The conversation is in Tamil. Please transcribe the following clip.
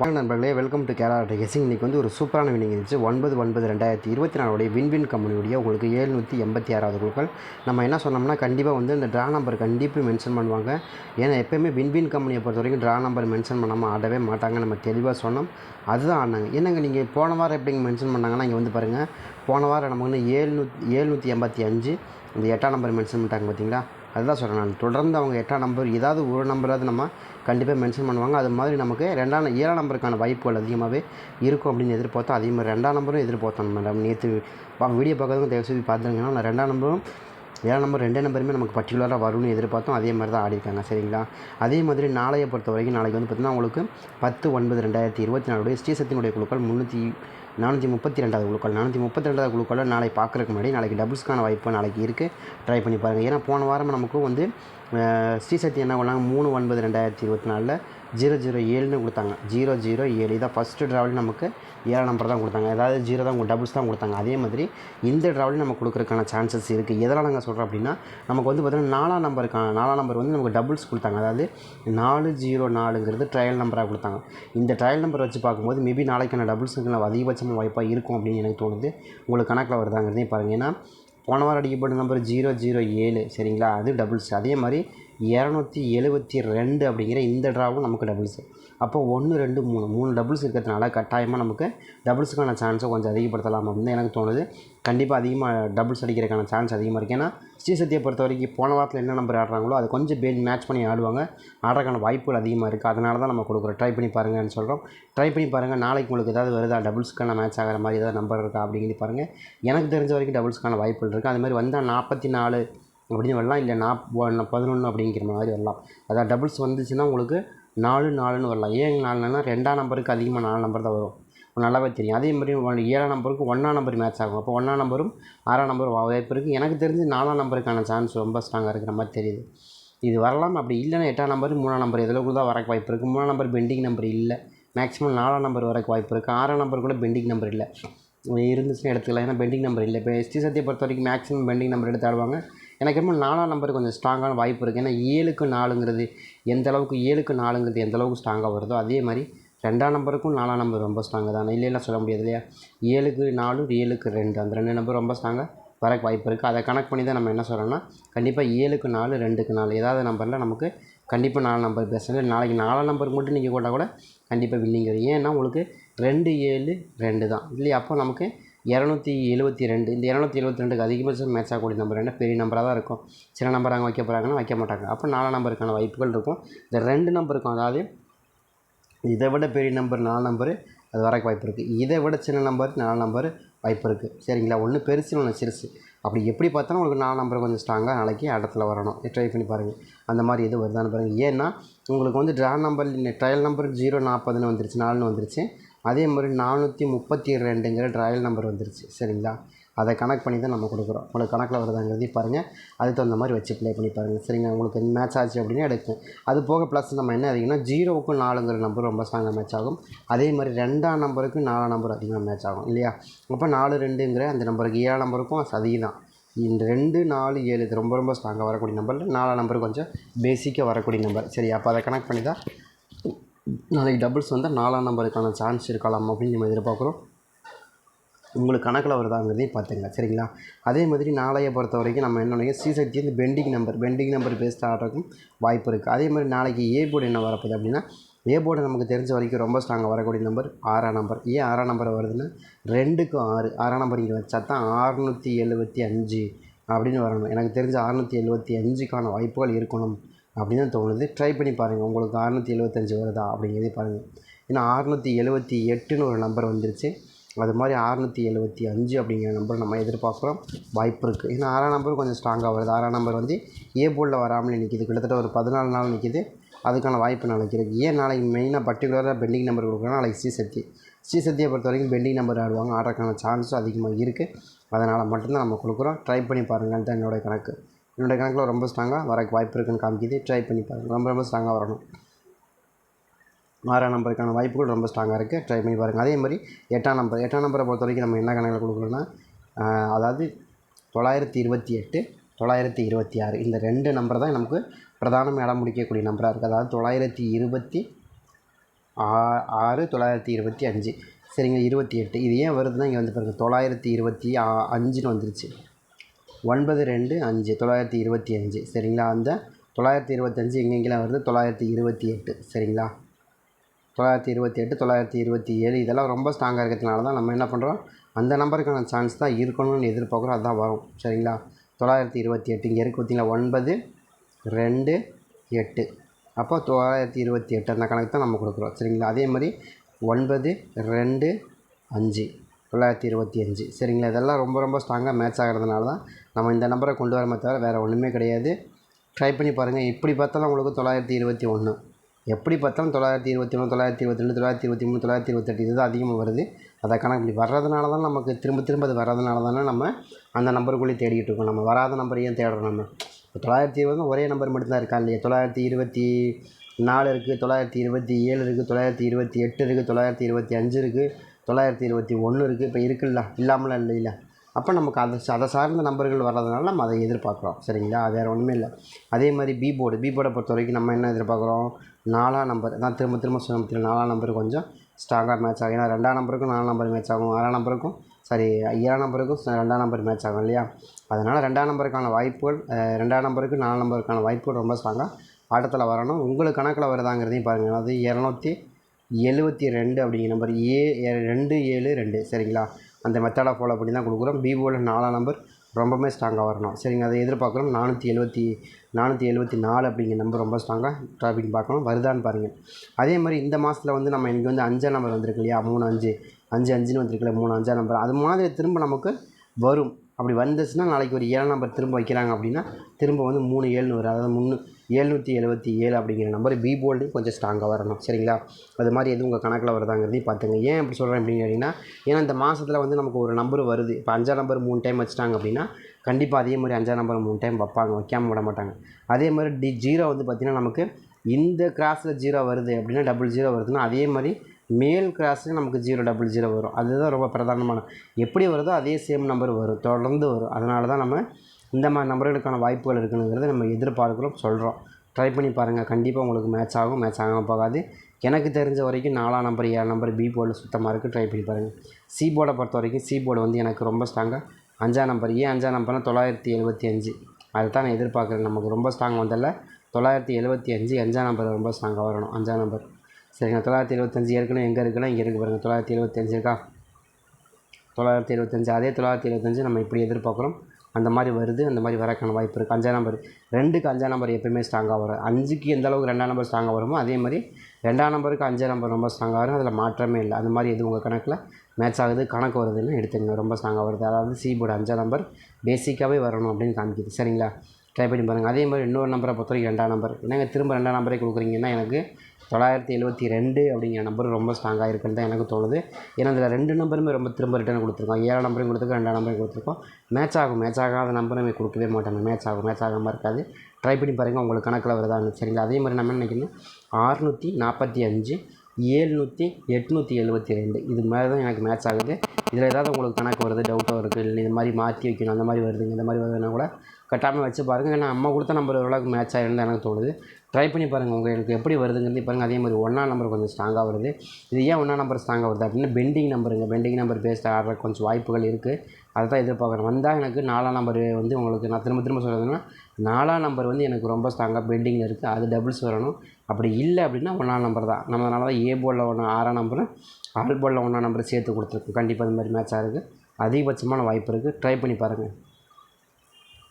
வணக்கம் நண்பர்களே வெல்கம் டு கேரளா கெஸிங் இன்றைக்கி வந்து ஒரு சூப்பரான வினிங் இருந்துச்சு. ஒன்பது ஒன்பது ரெண்டாயிரத்தி இருபத்தி நாலுடைய வின்வின் கம்பெனியுடைய உங்களுக்கு ஏழ்நூற்றி எண்பத்தி ஆறாவது குழுக்கள். நம்ம என்ன சொன்னோம்னா கண்டிப்பாக வந்து இந்த ட்ரா நம்பர் கண்டிப்பாக மென்ஷன் பண்ணுவாங்க. ஏன்னா எப்போயுமே வின்வின் கம்பெனியை பொறுத்த வரைக்கும் ட்ரா நம்பர் மென்ஷன் பண்ணாமல் ஆடவே மாட்டாங்க. நம்ம தெளிவாக சொன்னோம். அதுதான் ஆனாங்க. என்னங்க நீங்கள் போன வாரம் எப்படிங்க மென்ஷன் பண்ணாங்கன்னா இங்கே வந்து பாருங்கள் போன வாரம் நமக்கு வந்து ஏழ்நூற்றி ஏழ்நூற்றி எண்பத்தி அஞ்சு இந்த எட்டாம் நம்பர் மென்ஷன் பண்ணிட்டாங்க பார்த்தீங்களா அதுதான் சொல்கிறேன் நான். தொடர்ந்து அவங்க எட்டாம் நம்பர் ஏதாவது ஒரு நம்பராவது நம்ம கண்டிப்பாக மென்ஷன் பண்ணுவாங்க. அது மாதிரி நமக்கு ரெண்டாம் ஏழாம் நம்பருக்கான வாய்ப்புகள் அதிகமாகவே இருக்கும் அப்படின்னு எதிர்பார்த்தோம். அதே மாதிரி ரெண்டாம் நம்பரும் எதிர்பார்த்தோம் நம்ம. நேற்று வீடியோ பார்க்கறதுக்கு தயவுசெய்து பார்த்துருங்கன்னா நான் ரெண்டாம் நம்பரும் ஏழாம் நம்பர் ரெண்டே நம்பருமே நமக்கு பர்டிகுலராக வரும்னு எதிர்பார்த்தோம். அதே மாதிரி தான் ஆடிருக்காங்க. சரிங்களா? அதே மாதிரி நாளையை பொறுத்த வரைக்கும் நாளைக்கு வந்து பார்த்திங்கன்னா உங்களுக்கு பத்து ஒன்பது ரெண்டாயிரத்தி இருபத்தி நாலுடைய ஸ்ரீசக்தினுடைய குழுக்கள் முந்நூற்றி நானூற்றி முப்பத்தி ரெண்டாவது குழுக்கள். நானூற்றி முப்பத்தி ரெண்டாவது குழுக்களில் நாளை பார்க்குறதுக்கு முன்னாடி நாளைக்கு டபுள்ஸ்க்கான வாய்ப்பு நாளைக்கு இருக்குது ட்ரை பண்ணி பாருங்கள் ஏன்னா போன வாரம் நமக்கும் வந்து ஸ்ரீசக்தி என்ன பண்ணாங்க? மூணு ஒன்பது ரெண்டாயிரத்தி இருபத்தி நாலில் ஜீரோ ஜீரோ ஏழுன்னு கொடுத்தாங்க. ஜீரோ ஜீரோ ஏழு. இதான் ஃபஸ்ட்டு ட்ராவல் நமக்கு. ஏழாம் நம்பர் தான் கொடுத்தாங்க. அதாவது ஜீரோ தான் டபுள்ஸ் தான் கொடுத்தாங்க. அதே மாதிரி இந்த ட்ராவலையும் நம்ம கொடுக்குறதுக்கான சான்சஸ் இருக்குது எதனால் நாங்கள் சொல்கிறோம் அப்படின்னா நமக்கு வந்து பார்த்திங்கன்னா நாலாம் நம்பருக்கான நாலாம் நம்பர் வந்து நமக்கு டபுள்ஸ் கொடுத்தாங்க. அதாவது நாலு ஜீரோ நாலுங்கிறது ட்ரையல் நம்பராக கொடுத்தாங்க. இந்த ட்ரையல் நம்பர் வச்சு பார்க்கும்போது மேபி நாளைக்கான டபுள்ஸுக்கு அதிகபட்சமாக வாய்ப்பாக இருக்கும் அப்படின்னு எனக்கு தோணுது. உங்களுக்கு கணக்கில் வருதாங்கிறதையும் பாருங்கள் ஏன்னா போன வாரம் அடிக்கப்பட்ட நம்பர் ஜீரோ ஜீரோ ஏழு. சரிங்களா? அது டபுள்ஸ் அதே மாதிரி இரநூத்தி எழுபத்தி ரெண்டு அப்படிங்கிற இந்த ட்ராவும் நமக்கு டபுள்ஸு அப்போ ஒன்று ரெண்டு மூணு மூணு டபுள்ஸ் இருக்கிறதுனால கட்டாயமாக நமக்கு டபுள்ஸுக்கான சான்ஸை கொஞ்சம் அதிகப்படுத்தலாம் அப்படின்னு எனக்கு தோணுது. கண்டிப்பாக அதிகமாக டபுள்ஸ் அடிக்கிறதுக்கான சான்ஸ் அதிகமாக இருக்குது ஏன்னா ஸ்ரீசக்தியை பொறுத்த வரைக்கும் போன வாரத்தில் என்ன நம்பர் ஆடுறாங்களோ அது கொஞ்சம் பே மேட்ச் பண்ணி ஆடுவாங்க. ஆடுறதுக்கான வாய்ப்புகள் அதிகமாக இருக்குது அதனால தான் நம்ம கொடுக்குறோம். ட்ரை பண்ணி பாருங்கன்னு சொல்கிறோம் ட்ரை பண்ணி பாருங்கள் நாளைக்கு உங்களுக்கு ஏதாவது வருதா? டபுள்ஸ்க்கான மேட்ச் ஆகிற மாதிரி ஏதாவது நம்பர் இருக்கா? அப்படின்னு பாருங்கள் எனக்கு தெரிஞ்ச வரைக்கும் டபுள்ஸ்க்கான வாய்ப்புகள் இருக்குது அது மாதிரி வந்தால் நாற்பத்தி நாலு அப்படின்னு வரலாம். இல்லை நாப் பதினொன்று அப்படிங்கிற மாதிரி வரலாம். அதாவது டபுள்ஸ் வந்துச்சுன்னா உங்களுக்கு நாலு நாலுன்னு வரலாம். ஏன் நாலுனா ரெண்டாம் நம்பருக்கு அதிகமாக நாலு நம்பர் தான் வரும். நல்லாவே தெரியும். அதே மாதிரி ஒன் ஏழாம் நம்பருக்கு ஒன்றாம் நம்பர் மேட்ச் ஆகும். அப்போ ஒன்றாம் நம்பரும் ஆறாம் நம்பரும் வாய்ப்பு இருக்குது எனக்கு தெரிஞ்சு நாலாம் நம்பருக்கான சான்ஸ் ரொம்ப ஸ்ட்ராங்காக இருக்கிற மாதிரி தெரியுது. இது வரலாம். அப்படி இல்லைன்னா எட்டாம் நம்பர் மூணாம் நம்பர் எதில் கூட தான் வரக்கு வாய்ப்பு இருக்குது மூணாம் நம்பர் பெண்டிங் நம்பர் இல்லை. மேக்ஸிமம் நாலாம் நம்பர் வரக்கு வாய்ப்பு இருக்குது ஆறாம் நம்பர் கூட பெண்டிங் நம்பர் இல்லை. இருந்துச்சுன்னா எடுத்துக்கலாம். ஏன்னா பெண்டிங் நம்பர் இல்லை. இப்போ எஸ்டி சத்தியை பொறுத்த வரைக்கும் மேக்ஸிமம் பெண்டிங் நம்பர் எடுத்து ஆடுவாங்க. எனக்கு என்னமோ நாலாம் நம்பர் கொஞ்சம் ஸ்ட்ராங்கான வாய்ப்பு இருக்குது ஏன்னா ஏழுக்கு நாலுங்கிறது எந்த அளவுக்கு ஏழுக்கு நாலுங்கிறது எந்த அளவுக்கு ஸ்ட்ராங்காக வருதோ அதே மாதிரி ரெண்டாம் நம்பருக்கும் நாலாம் நம்பர் ரொம்ப ஸ்ட்ராங்காக தான். இல்லைன்னா சொல்ல முடியாது இல்லையா? ஏழுக்கு நாலு ஏழுக்கு ரெண்டு அந்த ரெண்டு நம்பர் ரொம்ப ஸ்ட்ராங்காக வரக்கு வாய்ப்பு இருக்குது அதை கணக்கு பண்ணி தான் நம்ம என்ன சொல்கிறோம்னா கண்டிப்பாக ஏழுக்கு நாலு ரெண்டுக்கு நாலு ஏதாவது நம்பரில் நமக்கு கண்டிப்பாக நாலு நம்பர் பேசுகிறது நாளைக்கு நாலாம் நம்பருக்கு மட்டும் நீங்கள் போட்டால் கூட கண்டிப்பாக வின்னிங் வரும் ஏன்னா உங்களுக்கு ரெண்டு ஏழு ரெண்டு தான். இல்லையா? அப்போ நமக்கு இரநூத்தி எழுபத்தி ரெண்டு இந்த இரநூத்தி எழுபத்தி ரெண்டுக்கு அதிகபட்சம் மேட்ச் ஆகக்கூடிய நம்பர் என்ன? பெரிய நம்பராக தான் இருக்கும். சில நம்பர் அங்கே வைக்க போகிறாங்கன்னா வைக்க மாட்டாங்க. அப்போ நாலாம் நம்பருக்கான வாய்ப்புகள் இருக்கும். இந்த ரெண்டு நம்பருக்கும் அதாவது இதை விட பெரிய நம்பர் நாலு நம்பரு அது வரக்கு வாய்ப்பு இருக்குது இதை விட சின்ன நம்பர் நாலு நம்பர் வாய்ப்பு இருக்குது சரிங்களா? ஒன்று பெருசு ஒன்று சிறுசு. அப்படி எப்படி பார்த்தாலும் உங்களுக்கு நாலு நம்பர் கொஞ்சம் ஸ்ட்ராங்காக நாளைக்கு இடத்துல வரணும். ட்ரை பண்ணி பாருங்கள் அந்த மாதிரி எது வருதான்னு பாருங்கள் ஏன்னா உங்களுக்கு வந்து draw number trial number zero நாற்பதுன்னு வந்துருச்சு நாலுன்னு வந்துருச்சு. அதே மாதிரி நானூற்றி முப்பத்தி ரெண்டுங்கிற ட்ராயல் நம்பர் வந்துருச்சு. சரிங்களா? அதை கணக்கு பண்ணி தான் நம்ம கொடுக்குறோம். உங்களுக்கு கணக்கில் வருதாங்கிறதையும் பாருங்கள் அதுக்கு தகுந்த மாதிரி வச்சு ப்ளே பண்ணி பாருங்கள் சரிங்க உங்களுக்கு மேட்ச் ஆச்சு அப்படின்னா எடுக்கும் அது போக ப்ளஸ் நம்ம என்ன அதிகம்னா ஜீரோவுக்கும் நாலுங்கிற நம்பர் ரொம்ப ஸ்ட்ராங்காக மேட்ச் ஆகும். அதே மாதிரி ரெண்டாம் நம்பருக்கு நாலாம் நம்பர் அதிகமாக மேட்ச் ஆகும். இல்லையா? அப்போ நாலு ரெண்டுங்கிற அந்த நம்பருக்கு ஏழாம் நம்பருக்கும் அதிகம் தான் இந்த ரெண்டு நாலு ஏழு இது ரொம்ப ரொம்ப ஸ்ட்ராங்காக வரக்கூடிய நம்பரில் நாலாம் நம்பர் கொஞ்சம் பேசிக்காக வரக்கூடிய நம்பர் சரி அப்போ அதை கனெக்ட் பண்ணி தான் நாளைக்கு டபுள்ஸ் வந்தால் நாலாம் நம்பருக்கான சான்ஸ் இருக்கலாம் அப்படின்னு நம்ம எதிர்பார்க்குறோம். உங்களுக்கு கணக்கில் வருதாங்கிறதையும் பார்த்துங்க சரிங்களா? அதே மாதிரி நாளையை பொறுத்த வரைக்கும் நம்ம என்ன சிசக்தி வந்து பெண்டிங் நம்பர் பெண்டிங் நம்பர் பேஸ்ட் ஆடுறதுக்கும் வாய்ப்பு இருக்குது அதே மாதிரி நாளைக்கு ஏ போர்டு என்ன வரப்போகுது அப்படின்னா ஏ போர்டு நமக்கு தெரிஞ்ச வரைக்கும் ரொம்ப ஸ்ட்ராங்காக வரக்கூடிய நம்பர் ஆறாம் நம்பர் ஏன் ஆறாம் நம்பர் வருதுன்னா ரெண்டுக்கு ஆறு ஆறாம் நம்பர் இங்கே வச்சா தான் அறுநூற்றி எழுபத்தி அஞ்சு அப்படின்னு வரணும். எனக்கு தெரிஞ்ச அறுநூற்றி எழுபத்தி அஞ்சுக்கான வாய்ப்புகள் இருக்கணும். அப்படின்னு தான் தோணுது. ட்ரை பண்ணி பாருங்கள் உங்களுக்கு அறுநூற்றி எழுபத்தஞ்சு வருதா அப்படிங்கிறதே பாருங்கள் ஏன்னா அறுநூற்றி எழுபத்தி எட்டுன்னு ஒரு நம்பர் வந்துருச்சு. அது மாதிரி அறுநூற்றி எழுபத்தி அஞ்சு அப்படிங்கிற நம்பர் நம்ம எதிர்பார்க்குறோம். வாய்ப்பு இருக்குது ஏன்னா ஆறாம் நம்பர் கொஞ்சம் ஸ்ட்ராங்காக வருது. ஆறாம் நம்பர் வந்து ஏ போர்டில் வராமலே நிற்கிது கிட்டத்தட்ட ஒரு பதினாலு நாள் நிற்கிது அதுக்கான வாய்ப்பு நாளைக்கு இருக்குது ஏன் நாளைக்கு மெயினாக பர்டிகுலராக பெண்டிங் நம்பர் கொடுக்குறோம் நாளைக்கு ஸ்ரீசக்தி ஸ்ரீசக்தியை பொறுத்த வரைக்கும் பெண்டிங் நம்பர் ஆடுவாங்க. ஆடுறதுக்கான சான்ஸும் அதிகமாக இருக்குது அதனால் மட்டும்தான் நம்ம கொடுக்குறோம். ட்ரை பண்ணி பாருங்கள் தான் என்னோடய கணக்கு. என்னோடய கணக்கில் ரொம்ப ஸ்ட்ராங்காக வரக்கு வாய்ப்பு இருக்குன்னு காமிக்கிது. ட்ரை பண்ணி பாருங்கள் ரொம்ப ரொம்ப ஸ்ட்ராங்காக வரணும். ஆறாம் நம்பருக்கான வாய்ப்புகள் ரொம்ப ஸ்ட்ராங்காக இருக்குது ட்ரை பண்ணி பாருங்கள் அதே மாதிரி எட்டாம் நம்பர் எட்டாம் நம்பரை பொறுத்த வரைக்கும் நம்ம என்ன கணக்கில் கொடுக்குறோன்னா அதாவது தொள்ளாயிரத்தி இருபத்தி எட்டு தொள்ளாயிரத்தி இருபத்தி ஆறு இந்த ரெண்டு நம்பர் தான் நமக்கு பிரதானம் இடம் முடிக்கக்கூடிய நம்பராக இருக்குது அதாவது தொள்ளாயிரத்தி இருபத்தி ஆ ஆறு தொள்ளாயிரத்தி இருபத்தி அஞ்சு. சரிங்க இருபத்தி எட்டு. இது ஏன் வருதுன்னா இங்கே வந்து பாருங்கள் தொள்ளாயிரத்தி இருபத்தி ஆ அஞ்சுன்னு வந்துருச்சு. ஒன்பது ரெண்டு அஞ்சு தொள்ளாயிரத்தி இருபத்தி அஞ்சு. சரிங்களா? அந்த தொள்ளாயிரத்தி இருபத்தஞ்சு எங்கெங்கெல்லாம் வருது? தொள்ளாயிரத்தி இருபத்தி எட்டு. சரிங்களா? தொள்ளாயிரத்தி இருபத்தி எட்டு தொள்ளாயிரத்தி இருபத்தி ஏழு. இதெல்லாம் ரொம்ப ஸ்ட்ராங்காக இருக்கிறதுனால தான் நம்ம என்ன பண்ணுறோம் அந்த நம்பருக்கான சான்ஸ் தான் இருக்கணும்னு எதிர்பார்க்குறோம். அதுதான் வரும். சரிங்களா? தொள்ளாயிரத்தி இருபத்தி எட்டு. இங்கே இருக்குது பார்த்தீங்களா? ஒன்பது ரெண்டு எட்டு. அப்போ தொள்ளாயிரத்தி இருபத்தி எட்டு அந்த கணக்கு தான் நம்ம கொடுக்குறோம். சரிங்களா? அதே மாதிரி ஒன்பது ரெண்டு அஞ்சு தொள்ளாயிரத்தி இருபத்தி அஞ்சு. சரிங்களா? இதெல்லாம் ரொம்ப ரொம்ப ஸ்ட்ராங்காக மேட்ச் ஆகிறதுனால தான் நம்ம இந்த நம்பரை கொண்டு வரமே தவிர வேறு ஒன்றுமே கிடையாது ட்ரை பண்ணி பாருங்கள் எப்படி பார்த்தாலும் உங்களுக்கு தொள்ளாயிரத்தி இருபத்தி ஒன்று எப்படி பார்த்தாலும் தொள்ளாயிரத்தி இருபத்தி ஒன்று தொள்ளாயிரத்தி இருபத்தி ரெண்டு தொள்ளாயிரத்தி இருபத்தி மூணு தொள்ளாயிரத்தி இருபத்தெட்டு இதுதான் அதிகமாக வருது அதை கணக்கு இப்படி வர்றதுனால தான் நமக்கு திரும்ப திரும்ப அது வர்றதுனால தானே நம்ம அந்த நம்பருக்குள்ளேயே தேடிக்கிட்டு இருக்கோம் நம்ம வராத நம்பர் ஏன் தேடுறோம் நம்ம இப்போ தொள்ளாயிரத்தி இருபது ஒரே நம்பர் மட்டும்தான் இருக்கா இல்லையா தொள்ளாயிரத்தி இருபத்தி நாலு இருக்குது தொள்ளாயிரத்தி இருபத்தி ஏழு இருக்குது தொள்ளாயிரத்தி இருபத்தி எட்டு இருக்குது தொள்ளாயிரத்தி இருபத்தி அஞ்சு இருக்குது தொள்ளாயிரத்தி இருபத்தி ஒன்று இருக்குது இப்போ இருக்குல்ல இல்லாமலாம் இல்லைல்ல அப்போ நமக்கு அதை அதை சார்ந்த நம்பர்கள் வர்றதுனால நம்ம அதை எதிர்பார்க்குறோம். சரிங்களா? வேறு ஒன்றுமே இல்லை. அதே மாதிரி பி போர்டு பி போர்டை பொறுத்த வரைக்கும் நம்ம என்ன எதிர்பார்க்குறோம்? நாலாம் நம்பர் நான் திரும்ப திரும்ப சொன்ன நாலாம் நம்பர் கொஞ்சம் ஸ்ட்ராங்காக மேட்ச் ஆகும். ஏன்னா ரெண்டாம் நம்பருக்கும் நாலாம் நம்பர் மேட்ச் ஆகும். ஆறாம் நம்பருக்கும் சாரி ஏழாம் நம்பருக்கும் ரெண்டாம் நம்பர் மேட்ச் ஆகும் இல்லையா? அதனால் ரெண்டாம் நம்பருக்கான வாய்ப்புகள் ரெண்டாம் நம்பருக்கு நாலாம் நம்பருக்கான வாய்ப்புகள் ரொம்ப ஸ்ட்ராங்காக ஆட்டத்தில் வரணும். உங்களுக்கு கணக்கில் வருதாங்கிறதையும் பாருங்கள் அதாவது இரநூத்தி எழுபத்தி ரெண்டு அப்படிங்கிற நம்பர் ஏ ரெண்டு ஏழு ரெண்டு சரிங்களா? அந்த மெத்தடை ஃபாலோ பண்ணி தான் கொடுக்குறோம். பிஓவில் நாலாம் நம்பர் ரொம்பவுமே ஸ்ட்ராங்காக வரணும். சரிங்க அதை எதிர்பார்க்குறோம். நானூற்றி எழுபத்தி நானூற்றி எழுபத்தி நாலு அப்படிங்கிற நம்பர் ரொம்ப ஸ்ட்ராங்காக ட்ராஃபிக் பார்க்கணும். வருதான்னு பாருங்கள் அதே மாதிரி இந்த மாதத்தில் வந்து நம்ம இன்றைக்கி வந்து அஞ்சாம் நம்பர் வந்திருக்கு இல்லையா? மூணு அஞ்சு. அஞ்சு அஞ்சுன்னு வந்திருக்குல்ல மூணு அஞ்சாம் நம்பர் அது மாதிரி திரும்ப நமக்கு வரும். அப்படி வந்துச்சுன்னா நாளைக்கு ஒரு ஏழாம் நம்பர் திரும்ப வைக்கிறாங்க அப்படின்னா திரும்ப வந்து மூணு ஏழுன்னு வரும். அதாவது முன்னு எழுநூற்றி எழுபத்தி ஏழு அப்படிங்கிற நம்பர் பி போல்டையும் கொஞ்சம் ஸ்ட்ராங்காக வரணும். சரிங்களா? அது மாதிரி எதுவும் உங்கள் கணக்கில் வருதாங்கிறதையும் பார்த்துங்க. ஏன் அப்படி சொல்கிறேன் அப்படின்னு கேட்டிங்கன்னா ஏன்னா இந்த மாதத்தில் வந்து நமக்கு ஒரு நம்பர் வருது. இப்போ அஞ்சாம் நம்பர் மூணு டைம் வச்சுட்டாங்க அப்படின்னா கண்டிப்பாக அதே மாதிரி அஞ்சாம் நம்பர் மூணு டைம் வைப்பாங்க. வைக்காமல் விட மாட்டாங்க. அதே மாதிரி டி ஜீரோ வந்து பார்த்திங்கன்னா நமக்கு இந்த கிராஸில் ஜீரோ வருது அப்படின்னா டபுள் ஜீரோ வருதுன்னா அதே மாதிரி மேல் கிராஸில் நமக்கு ஜீரோ டபுள் ஜீரோ வரும். அதுதான் ரொம்ப பிரதானமான. எப்படி வருதோ அதே சேம் நம்பர் வரும். தொடர்ந்து வரும். அதனால தான் நம்ம இந்த மாதிரி நம்பர்களுக்கான வாய்ப்புகள் இருக்குங்கிறத நம்ம எதிர்பார்க்குறோம் சொல்கிறோம் ட்ரை பண்ணி பாருங்கள் கண்டிப்பாக உங்களுக்கு மேட்ச் ஆகும். மேட்ச் ஆகாமல் போகாது. எனக்கு தெரிஞ்ச வரைக்கும் நாலாம் நம்பர் ஏழு நம்பர் பி போர்டில் சுத்தமாக இருக்குது ட்ரை பண்ணி பாருங்கள் சி போர்டை பொறுத்த வரைக்கும் சி போர்டு வந்து எனக்கு ரொம்ப ஸ்ட்ராங்காக அஞ்சாம் நம்பர் ஏன் அஞ்சாம் நம்பர்னா தொள்ளாயிரத்தி எழுபத்தி அஞ்சு. அதை தான் நான் எதிர்பார்க்குறேன். நமக்கு ரொம்ப ஸ்ட்ராங் வந்ததில்ல தொள்ளாயிரத்தி எழுபத்தி அஞ்சு அஞ்சாம் நம்பர் ரொம்ப ஸ்ட்ராங்காக வரணும். அஞ்சாம் நம்பர் சரிங்க தொள்ளாயிரத்தி எழுபத்தஞ்சு ஏற்கனவே எங்கே இருக்குன்னா இங்கே இருக்குது பாருங்கள் தொள்ளாயிரத்தி எழுபத்தஞ்சு இருக்கா? தொள்ளாயிரத்தி எழுபத்தஞ்சு அதே தொள்ளாயிரத்தி எழுபத்தஞ்சு நம்ம இப்படி எதிர்பார்க்குறோம். அந்த மாதிரி வருது அந்த மாதிரி வரக்கான வாய்ப்பு இருக்குது அஞ்சாம் நம்பர் ரெண்டுக்கு அஞ்சாம் நம்பர் எப்பயுமே ஸ்ட்ராங்காக வரும். அஞ்சுக்கு எந்த அளவுக்கு ரெண்டாம் நம்பர் ஸ்ட்ராங்காக வருமோ அதே மாதிரி ரெண்டாம் நம்பருக்கு அஞ்சாம் நம்பர் ரொம்ப ஸ்ட்ராங்காக வரும். அதில் மாற்றமே இல்லை. அந்த மாதிரி எது உங்கள் கணக்கில் மேட்ச் ஆகுது கணக்கு வருதுன்னு எடுத்துங்க ரொம்ப ஸ்ட்ராங்காக வருது. அதாவது சி போர்டு அஞ்சாம் நம்பர் பேசிக்காகவே வரணும் அப்படின்னு காமிக்குது. சரிங்களா? ட்ரை பண்ணி பாருங்கள் அதே மாதிரி இன்னொரு நம்பரை பொறுத்த வரைக்கும் ரெண்டாம் நம்பர் என்னங்க திரும்ப ரெண்டாம் நம்பரே கொடுக்குறீங்கன்னா எனக்கு தொள்ளாயிரத்தி எழுபத்தி ரெண்டு அப்படிங்கிற நம்பர் ரொம்ப ஸ்ட்ராங்காக இருக்குன்னு தான் எனக்கு தோணுது. ஏன்னா இதில் ரெண்டு நம்பருமே ரொம்ப திரும்ப ரிட்டர்ன் கொடுத்துருக்கோம். ஏழாம் நம்பரையும் கொடுத்துருக்கோம் ரெண்டாம் நம்பரையும் கொடுத்துருக்கோம். மேட்ச் ஆகும் மேட்ச் ஆகாத நம்பரை நம்ம கொடுக்கவே மாட்டோம். மேட்ச் ஆகும் மேட்ச் ஆகாமல் இருக்காது. ட்ரை பண்ணி பாருங்கள் உங்களுக்கு கணக்கில் வருதான்னு சரிங்களா அதே மாதிரி நம்ம என்ன நினைக்கணும்? ஆறுநூற்றி நாற்பத்தி அஞ்சு ஏழ்நூற்றி எட்நூற்றி எழுபத்தி ரெண்டு. இது மாதிரி தான் எனக்கு மேட்ச் ஆகுது. இதில் ஏதாவது உங்களுக்கு கணக்கு வருது டவுட்டாக இருக்குது இல்லை இந்த மாதிரி மாற்றி வைக்கணும் அந்த மாதிரி வருதுங்க இந்த மாதிரி வருதுன்னா கூட கட்டாமல் வச்சு பாருங்கள் ஏன்னா அம்மா கொடுத்த நம்பர் ஓரளவுக்கு மேட்ச் ஆகிருந்தால் எனக்கு தோணுது. ட்ரை பண்ணி பாருங்கள் உங்களுக்கு எப்படி வருதுங்கிறது பாருங்கள் அதே மாதிரி ஒன்றா நம்பர் கொஞ்சம் ஸ்ட்ராங்காக வருது. இது ஏன் ஒன்றா நம்பர் ஸ்ட்ராங்காக வருது அப்படின்னா பெண்டிங் நம்பருங்க பெண்டிங் நம்பர் பேஸ்ட் ஆடுற கொஞ்சம் வாய்ப்புகள் இருக்குது அதை தான் எதிர்பார்க்குறேன் வந்தால் எனக்கு நாலாம் நம்பர் வந்து உங்களுக்கு நான் திரும்ப திரும்ப சொல்கிறதுன்னா நாலாம் நம்பர் வந்து எனக்கு ரொம்ப ஸ்ட்ராங்காக பெண்டிங்கில் இருக்குது அது டபுள்ஸ் வரணும். அப்படி இல்லை அப்படின்னா ஒன்றாம் நம்பர் தான். நம்ம அதனால தான் ஏ போர்டில் ஒன்று ஆறாம் நம்பரும் ஆல் போர்டில் ஒன்றாம் நம்பர் சேர்த்து கொடுத்துருக்கோம். கண்டிப்பாக இந்த மாதிரி மேட்ச் இருக்குது அதிகபட்சமான வாய்ப்பு இருக்குது ட்ரை பண்ணி பாருங்கள்